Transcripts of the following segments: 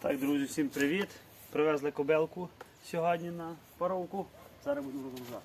Так, друзі, всім привіт. Привезли кобелку сьогодні на паровку. Зараз будемо розгружати.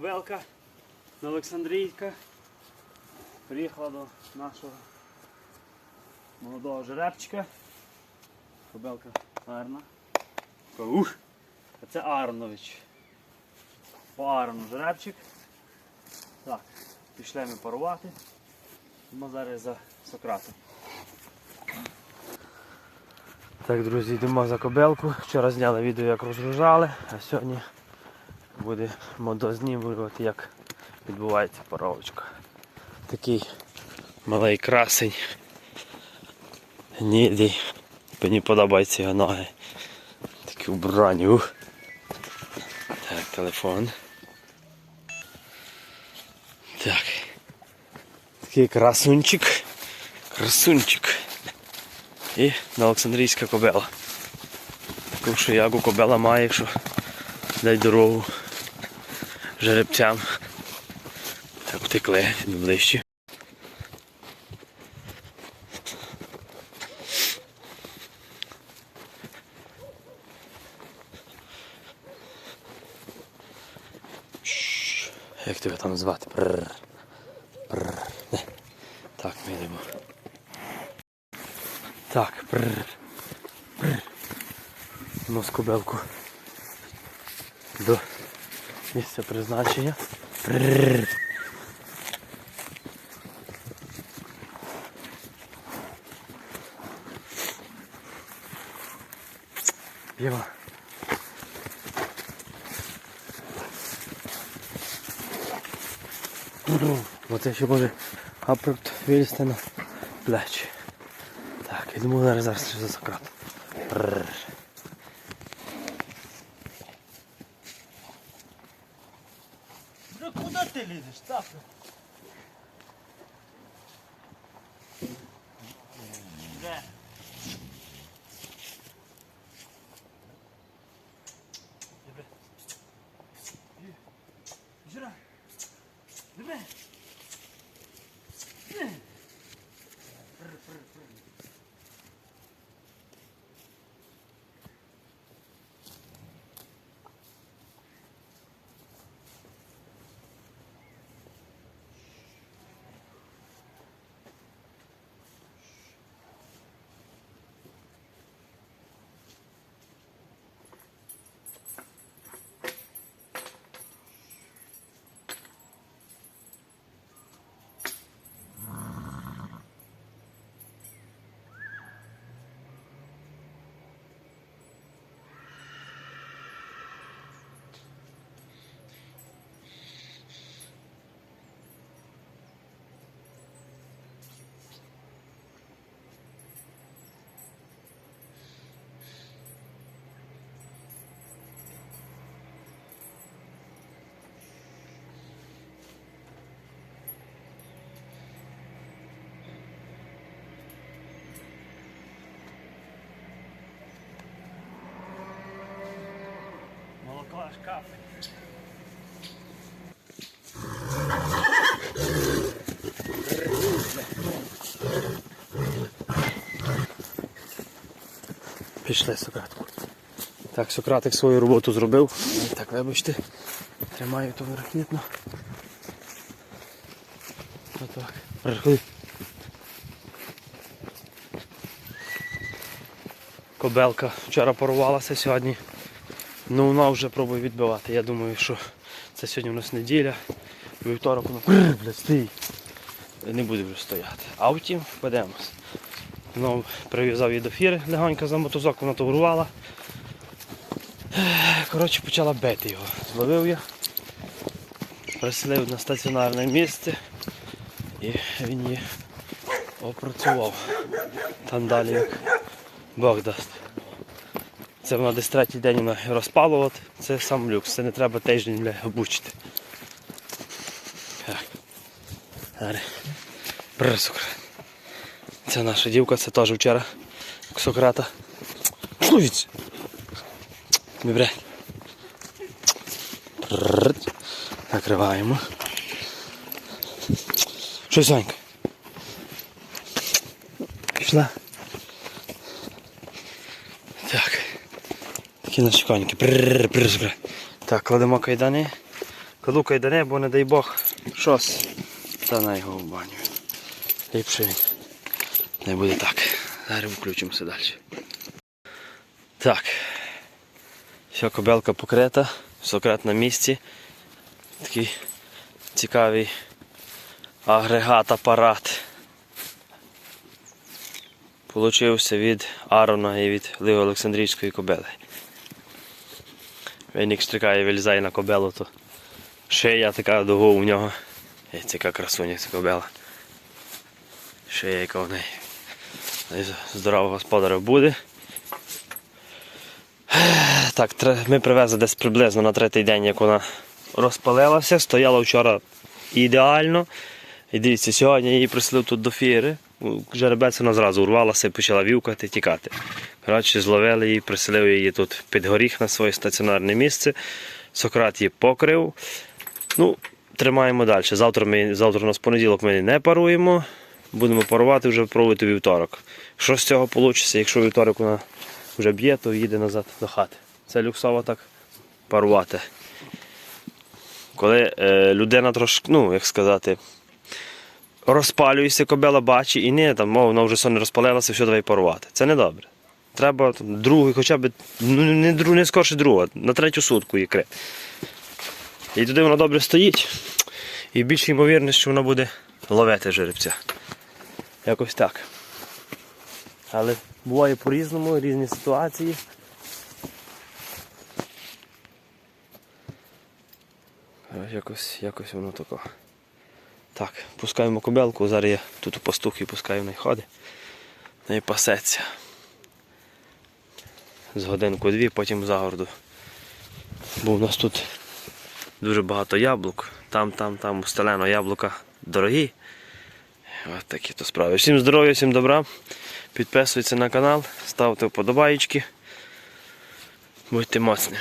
кобелка на Олександрійка. Приїхала до нашого молодого жеребчика. Кобелка гарна. Ух! А це Арнович. По жеребчик. Так, пішли ми парувати. Ми зараз за Сократом. Так, друзі, йдемо за кобелку. Вчора зняли відео, як розгружали, а сьогодні будемо дознімувати, як відбувається паровочка. Такий малий красень. Гнідий. Мені подобаються його ноги. Такі убрані. Так, телефон. Так. Такий красунчик. Красунчик. І на Олександрійська кобела. Таку що ягу кобела має, якщо дай дорогу жеребцям. Так втекли ближче. Як тебе там звати? Прррр. Прррр. Так, ми йдемо. Так, прррр. Прррр. Ну, скобелку. До місця призначення. П'ємо. Оце ще може апрут вилізти на плечі. Так. Я думаю, зараз зараз що за that. Аж. Пішли Сократ. Так, Сократик свою роботу зробив. Так, вибачте. Тримаю то верхнітно. Отак. Приходи. Кобелка вчора порвалася сьогодні. Ну вона вже пробує відбивати. Я думаю, що це сьогодні у нас неділя. Вівторок блядь, стій. Не буде вже стояти. А втім, подивимось. Знову прив'язав її до фіри легонько за мотузок, вона то урвала. Коротше, почала бити його. Зловив я, приселив на стаціонарне місце і він її опрацював. Там далі як Бог дасть. Це вона десь третій день розпалувати. Це сам люкс, це не треба тиждень обучити. Це наша дівка, це теж вчора Сократа. Чується. Добре. Накриваємо. Що, Сонька? Пішла. Так. Бррр, бррр. Так, кладемо кайдани. Кладу кайдани, бо не дай Бог щось. Та на його в баню. Ліпше він. Не буде так. Зараз включимося далі. Так. Все, кобелка покрита, Сократ на місці. Такий цікавий агрегат, апарат. Получився від Арона і від Ливи Олександрійської кобели. Він як штрикає, вилізає на кобелу, то шия така довго у нього. І це красуня ця кобела. Шия яка в неї. Здорового господаря буде. Так, ми привезли десь приблизно на третій день, як вона розпалилася, стояла вчора ідеально. І дивіться, сьогодні її приселив тут до фіри. Вона зразу урвалася і почала вівкати, тікати. Коротше, зловили її, приселив її тут під горіх на своє стаціонарне місце. Сократ її покрив. Ну, тримаємо далі. Завтра, ми, завтра у нас понеділок ми не паруємо. Будемо парувати вже пробувати вівторок. Що з цього вийде, якщо вівторок вона вже б'є, то їде назад до хати. Це люксово так парувати. Коли е, людина трошки, ну, як сказати, розпалюється, кобела бачить і не там, мов, вона вже сон не розпалилася, все, давай парувати. Це не добре. Треба другий, хоча б ну, не, друг- не скорше друга, на третю сутку крити. І туди вона добре стоїть. І більш ймовірність, що вона буде ловити жеребця. Якось так. Але буває по-різному, різні ситуації. Якось, якось воно тако. Так, пускаємо кобелку, зараз я тут у пастухи пускаю в неї ходи. Ну і пасеться. З годинку-дві, потім в загороду. Бо у нас тут дуже багато яблук. Там, там, там устелено яблука дорогі. Ось такі то справи. Всім здоров'я, всім добра. Підписуйтесь на канал, ставте вподобайки. Будьте моцні.